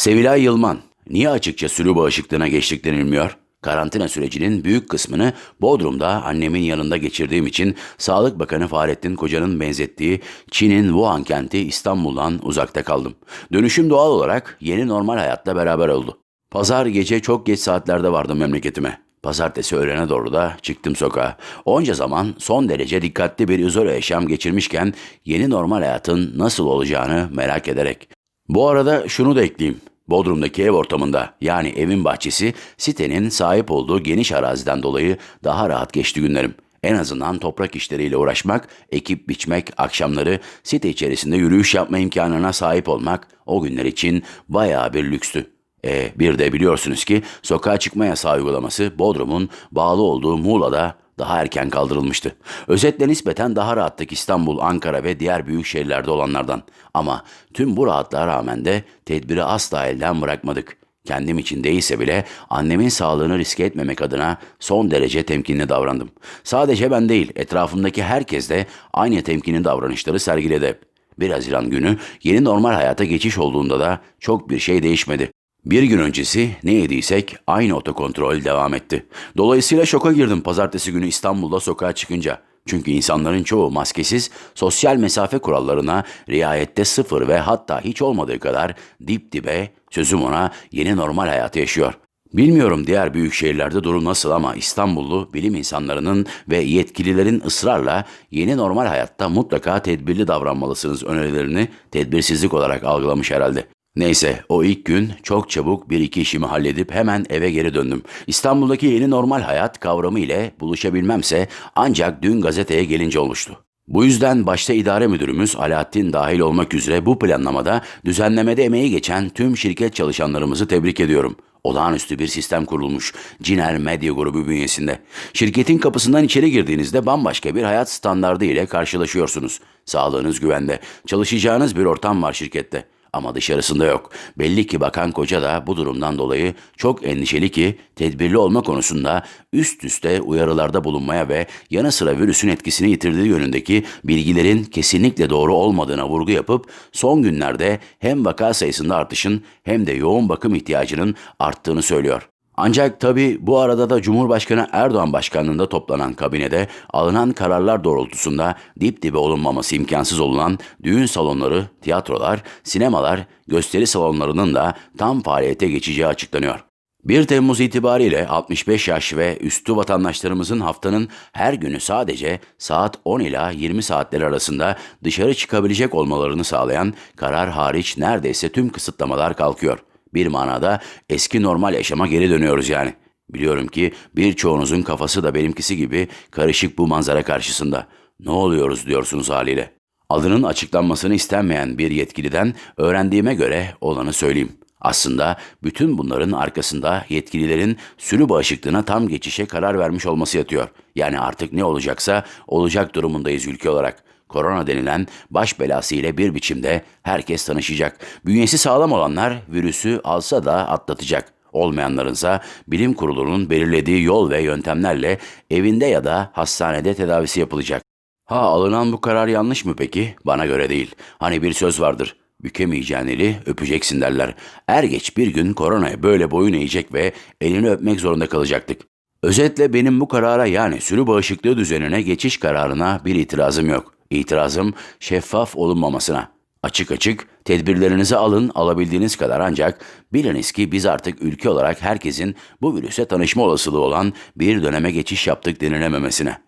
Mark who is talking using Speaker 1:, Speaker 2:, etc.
Speaker 1: Sevilay Yılman, niye açıkça sürü bağışıklığına geçtik denilmiyor? Karantina sürecinin büyük kısmını Bodrum'da annemin yanında geçirdiğim için Sağlık Bakanı Fahrettin Koca'nın benzettiği Çin'in Wuhan kenti İstanbul'dan uzakta kaldım. Dönüşüm doğal olarak yeni normal hayatla beraber oldu. Pazar gece çok geç saatlerde vardım memleketime. Pazartesi öğlene doğru da çıktım sokağa. Onca zaman son derece dikkatli bir izole yaşam geçirmişken yeni normal hayatın nasıl olacağını merak ederek. Bu arada şunu da ekleyeyim. Bodrum'daki ev ortamında yani evin bahçesi sitenin sahip olduğu geniş araziden dolayı daha rahat geçti günlerim. En azından toprak işleriyle uğraşmak, ekip biçmek, akşamları site içerisinde yürüyüş yapma imkanına sahip olmak o günler için bayağı bir lükstü. E, bir de biliyorsunuz ki sokağa çıkma yasağı uygulaması Bodrum'un bağlı olduğu Muğla'da daha erken kaldırılmıştı. Özetle nispeten daha rahattık İstanbul, Ankara ve diğer büyük şehirlerde olanlardan. Ama tüm bu rahatlığa rağmen de tedbiri asla elden bırakmadık. Kendim için değilse bile annemin sağlığını riske etmemek adına son derece temkinli davrandım. Sadece ben değil, etrafımdaki herkes de aynı temkinli davranışları sergiledi hep. 1 Haziran günü yeni normal hayata geçiş olduğunda da çok bir şey değişmedi. Bir gün öncesi ne yediysek aynı otokontrol devam etti. Dolayısıyla şoka girdim pazartesi günü İstanbul'da sokağa çıkınca. Çünkü insanların çoğu maskesiz, sosyal mesafe kurallarına riayette sıfır ve hatta hiç olmadığı kadar dip dibe, sözüm ona yeni normal hayatı yaşıyor. Bilmiyorum diğer büyük şehirlerde durum nasıl ama İstanbullu bilim insanlarının ve yetkililerin ısrarla yeni normal hayatta mutlaka tedbirli davranmalısınız önerilerini tedbirsizlik olarak algılamış herhalde. Neyse o ilk gün çok çabuk bir iki işimi halledip hemen eve geri döndüm. İstanbul'daki yeni normal hayat kavramı ile buluşabilmemse ancak dün gazeteye gelince olmuştu. Bu yüzden başta idare müdürümüz Alaaddin dahil olmak üzere bu planlamada düzenlemede emeği geçen tüm şirket çalışanlarımızı tebrik ediyorum. Olağanüstü bir sistem kurulmuş Ciner Medya Grubu bünyesinde. Şirketin kapısından içeri girdiğinizde bambaşka bir hayat standardı ile karşılaşıyorsunuz. Sağlığınız güvende, çalışacağınız bir ortam var şirkette. Ama dışarısında yok. Belli ki bakan koca da bu durumdan dolayı çok endişeli ki tedbirli olma konusunda üst üste uyarılarda bulunmaya ve yanı sıra virüsün etkisini yitirdiği yönündeki bilgilerin kesinlikle doğru olmadığına vurgu yapıp son günlerde hem vaka sayısında artışın hem de yoğun bakım ihtiyacının arttığını söylüyor. Ancak tabi bu arada da Cumhurbaşkanı Erdoğan başkanlığında toplanan kabinede alınan kararlar doğrultusunda dip dibe olunmaması imkansız olunan düğün salonları, tiyatrolar, sinemalar, gösteri salonlarının da tam faaliyete geçeceği açıklanıyor. 1 Temmuz itibariyle 65 yaş ve üstü vatandaşlarımızın haftanın her günü sadece saat 10 ila 20 saatler arasında dışarı çıkabilecek olmalarını sağlayan karar hariç neredeyse tüm kısıtlamalar kalkıyor. Bir manada eski normal yaşama geri dönüyoruz yani. Biliyorum ki birçoğunuzun kafası da benimkisi gibi karışık bu manzara karşısında. Ne oluyoruz diyorsunuz haliyle. Adının açıklanmasını istenmeyen bir yetkiliden öğrendiğime göre olanı söyleyeyim. Aslında bütün bunların arkasında yetkililerin sürü bağışıklığına tam geçişe karar vermiş olması yatıyor. Yani artık ne olacaksa olacak durumundayız ülke olarak. Korona denilen baş belası ile bir biçimde herkes tanışacak. Bünyesi sağlam olanlar virüsü alsa da atlatacak. Olmayanlarınsa bilim kurulunun belirlediği yol ve yöntemlerle evinde ya da hastanede tedavisi yapılacak. Ha alınan bu karar yanlış mı peki? Bana göre değil. Hani bir söz vardır. Bükemeyeceğin eli öpeceksin derler. Er geç bir gün koronaya böyle boyun eğecek ve elini öpmek zorunda kalacaktık. Özetle benim bu karara yani sürü bağışıklığı düzenine geçiş kararına bir itirazım yok. İtirazım şeffaf olunmamasına. Açık açık tedbirlerinizi alın alabildiğiniz kadar ancak biliniz ki biz artık ülke olarak herkesin bu virüse tanışma olasılığı olan bir döneme geçiş yaptık denilememesine.